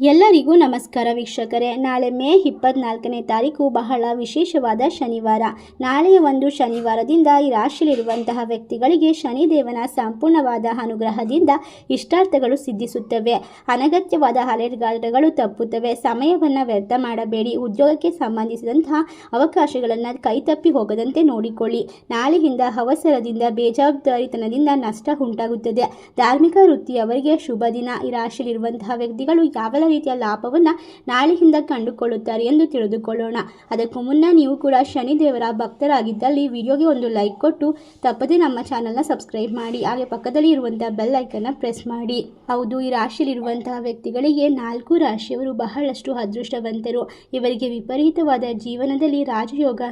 ಎಲ್ಲರಿಗೂ ನಮಸ್ಕಾರ ವೀಕ್ಷಕರೇ. ನಾಳೆ ಮೇ ಇಪ್ಪತ್ನಾಲ್ಕನೇ ತಾರೀಕು ಬಹಳ ವಿಶೇಷವಾದ ಶನಿವಾರ. ನಾಳೆಯ ಒಂದು ಶನಿವಾರದಿಂದ ಈ ರಾಶಿಯಲ್ಲಿರುವಂತಹ ವ್ಯಕ್ತಿಗಳಿಗೆ ಶನಿದೇವನ ಸಂಪೂರ್ಣವಾದ ಅನುಗ್ರಹದಿಂದ ಇಷ್ಟಾರ್ಥಗಳು ಸಿದ್ಧಿಸುತ್ತವೆ. ಅನಗತ್ಯವಾದ ಹಳೆಗಾಟಗಳು ತಪ್ಪುತ್ತವೆ. ಸಮಯವನ್ನು ವ್ಯರ್ಥ ಮಾಡಬೇಡಿ. ಉದ್ಯೋಗಕ್ಕೆ ಸಂಬಂಧಿಸಿದಂತಹ ಅವಕಾಶಗಳನ್ನು ಕೈತಪ್ಪಿ ಹೋಗದಂತೆ ನೋಡಿಕೊಳ್ಳಿ. ನಾಳೆಯಿಂದ ಅವಸರದಿಂದ, ಬೇಜವಾಬ್ದಾರಿತನದಿಂದ ನಷ್ಟ ಉಂಟಾಗುತ್ತದೆ. ಧಾರ್ಮಿಕ ವೃತ್ತಿಯವರಿಗೆ ಶುಭ ದಿನ. ಈ ರಾಶಿಯಲ್ಲಿರುವಂತಹ ವ್ಯಕ್ತಿಗಳು ಯಾವೆಲ್ಲ ರೀತಿಯ ಲಾಭವನ್ನು ನಾಳೆಯಿಂದ ಕಂಡುಕೊಳ್ಳುತ್ತಾರೆ ಎಂದು ತಿಳಿದುಕೊಳ್ಳೋಣ. ಅದಕ್ಕೂ ಮುನ್ನ ನೀವು ಕೂಡ ಶನಿದೇವರ ಭಕ್ತರಾಗಿದ್ದಲ್ಲಿ ವಿಡಿಯೋಗೆ ಒಂದು ಲೈಕ್ ಕೊಟ್ಟು ತಪ್ಪದೇ ನಮ್ಮ ಚಾನಲ್ನ ಸಬ್ಸ್ಕ್ರೈಬ್ ಮಾಡಿ, ಹಾಗೆ ಪಕ್ಕದಲ್ಲಿ ಇರುವಂತಹ ಬೆಲ್ ಐಕನ್ನ ಪ್ರೆಸ್ ಮಾಡಿ. ಹೌದು, ಈ ರಾಶಿಯಲ್ಲಿರುವಂತಹ ವ್ಯಕ್ತಿಗಳಿಗೆ ನಾಲ್ಕು ರಾಶಿಯವರು ಬಹಳಷ್ಟು ಅದೃಷ್ಟವಂತರು. ಇವರಿಗೆ ವಿಪರೀತವಾದ ಜೀವನದಲ್ಲಿ ರಾಜಯೋಗ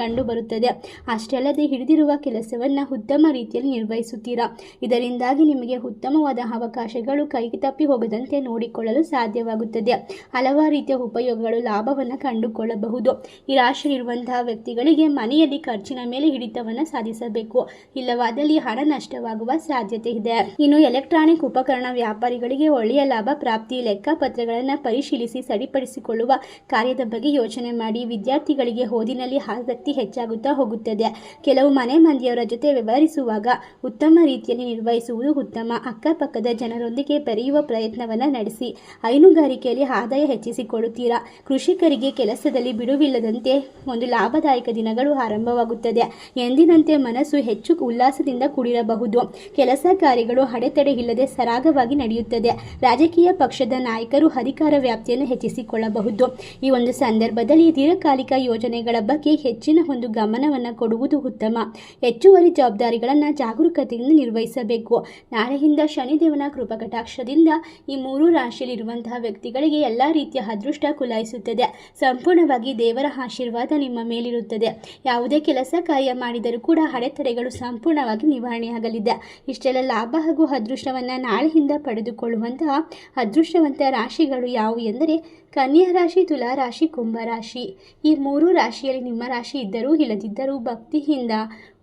ಕಂಡು ಬರುತ್ತದೆ ಅಷ್ಟೇ ಅಲ್ಲದೆ ಹಿಡಿದಿರುವ ಕೆಲಸವನ್ನು ಉತ್ತಮ ರೀತಿಯಲ್ಲಿ ನಿರ್ವಹಿಸುತ್ತೀರಾ? ಇದರಿಂದಾಗಿ ನಿಮಗೆ ಉತ್ತಮವಾದ ಅವಕಾಶಗಳು ಕೈಗೆ ತಪ್ಪಿ ಹೋಗದಂತೆ ನೋಡಿಕೊಳ್ಳಲು ಸಾಧ್ಯವಾಗುತ್ತದೆ. ಹಲವಾರು ರೀತಿಯ ಉಪಯೋಗಗಳು ಲಾಭವನ್ನು ಕಂಡುಕೊಳ್ಳಬಹುದು. ಈ ರಾಶಿಯಲ್ಲಿರುವಂತಹ ವ್ಯಕ್ತಿಗಳಿಗೆ ಮನೆಯಲ್ಲಿ ಖರ್ಚಿನ ಮೇಲೆ ಹಿಡಿತವನ್ನು ಸಾಧಿಸಬೇಕು. ಇಲ್ಲವಾದಲ್ಲಿ ಹಣ ನಷ್ಟವಾಗುವ ಸಾಧ್ಯತೆ ಇದೆ. ಇನ್ನು ಎಲೆಕ್ಟ್ರಾನಿಕ್ ಉಪಕರಣ ವ್ಯಾಪಾರಿಗಳಿಗೆ ಒಳ್ಳೆಯ ಲಾಭ ಪ್ರಾಪ್ತಿ ಲೆಕ್ಕಪತ್ರಗಳನ್ನು ಪರಿಶೀಲಿಸಿ ಸರಿಪಡಿಸಿಕೊಳ್ಳುವ ಕಾರ್ಯದ ಬಗ್ಗೆ ಯೋಚನೆ ಮಾಡಿ ವಿದ್ಯಾರ್ಥಿಗಳಿಗೆ ಓದಿನಲ್ಲಿ ಆಸಕ್ತಿ ಹೆಚ್ಚಾಗುತ್ತಾ ಹೋಗುತ್ತದೆ. ಕೆಲವು ಮನೆ ಮಂದಿಯವರ ಜೊತೆ ವ್ಯವಹರಿಸುವಾಗ ಉತ್ತಮ ರೀತಿಯಲ್ಲಿ ನಿರ್ವಹಿಸುವುದು ಉತ್ತಮ. ಅಕ್ಕಪಕ್ಕದ ಜನರೊಂದಿಗೆ ಬೆರೆಯುವ ಪ್ರಯತ್ನವನ್ನು ನಡೆಸಿ. ಹೈನುಗಾರಿಕೆಯಲ್ಲಿ ಆದಾಯ ಹೆಚ್ಚಿಸಿಕೊಳ್ಳುತ್ತೀರಾ? ಕೃಷಿಕರಿಗೆ ಕೆಲಸದಲ್ಲಿ ಬಿಡುವಿಲ್ಲದಂತೆ ಒಂದು ಲಾಭದಾಯಕ ದಿನಗಳು ಆರಂಭವಾಗುತ್ತದೆ. ಎಂದಿನಂತೆ ಮನಸ್ಸು ಹೆಚ್ಚು ಉಲ್ಲಾಸದಿಂದ ಕೂಡಿರಬಹುದು. ಕೆಲಸ ಕಾರ್ಯಗಳು ಅಡೆತಡೆ ಇಲ್ಲದೆ ಸರಾಗವಾಗಿ ನಡೆಯುತ್ತದೆ. ರಾಜಕೀಯ ಪಕ್ಷದ ನಾಯಕರು ಅಧಿಕಾರ ವ್ಯಾಪ್ತಿಯನ್ನು ಹೆಚ್ಚಿಸಿಕೊಳ್ಳಬಹುದು. ಈ ಒಂದು ಸಂದರ್ಭದಲ್ಲಿ ದೀರ್ಘಕಾಲಿಕ ಯೋಜನೆಗಳ ಬಗ್ಗೆ ಹೆಚ್ಚಿನ ಒಂದು ಗಮನವನ್ನು ಕೊಡುವುದು ಉತ್ತಮ. ಹೆಚ್ಚುವರಿ ಜವಾಬ್ದಾರಿಗಳನ್ನು ಜಾಗರೂಕತೆಯಿಂದ ನಿರ್ವಹಿಸಬೇಕು. ನಾಳೆಯಿಂದ ಶನಿದೇವನ ಕೃಪಕಟಾಕ್ಷದಿಂದ ಈ ಮೂರು ರಾಶಿಯಲ್ಲಿರುವಂತಹ ವ್ಯಕ್ತಿಗಳಿಗೆ ಎಲ್ಲ ರೀತಿಯ ಅದೃಷ್ಟ ಕುಲಾಯಿಸುತ್ತದೆ. ಸಂಪೂರ್ಣವಾಗಿ ದೇವರ ಆಶೀರ್ವಾದ ನಿಮ್ಮ ಮೇಲಿರುತ್ತದೆ. ಯಾವುದೇ ಕೆಲಸ ಕಾರ್ಯ ಮಾಡಿದರೂ ಕೂಡ ಅಡೆತಡೆಗಳು ಸಂಪೂರ್ಣವಾಗಿ ನಿವಾರಣೆಯಾಗಲಿದೆ. ಇಷ್ಟೆಲ್ಲ ಲಾಭ ಹಾಗೂ ಅದೃಷ್ಟವನ್ನು ನಾಳೆಯಿಂದ ಪಡೆದುಕೊಳ್ಳುವಂತಹ ಅದೃಷ್ಟವಂತ ರಾಶಿಗಳು ಯಾವುವು ಎಂದರೆ ಕನ್ಯಾ ರಾಶಿ, ತುಲಾ ರಾಶಿ, ಕುಂಭ ರಾಶಿ. ಈ ಮೂರು ರಾಶಿಯಲ್ಲಿ ನಿಮ್ಮ ರಾಶಿ ಇದ್ದರೂ ಇಲ್ಲದಿದ್ದರೂ ಭಕ್ತಿಯಿಂದ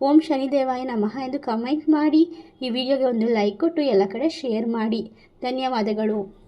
ಓಂ ಶನಿದೇವಾಯ ನಮಃ ಎಂದು ಕಮೆಂಟ್ ಮಾಡಿ. ಈ ವಿಡಿಯೋಗೆ ಒಂದು ಲೈಕ್ ಕೊಟ್ಟು ಎಲ್ಲ ಕಡೆ ಶೇರ್ ಮಾಡಿ. ಧನ್ಯವಾದಗಳು.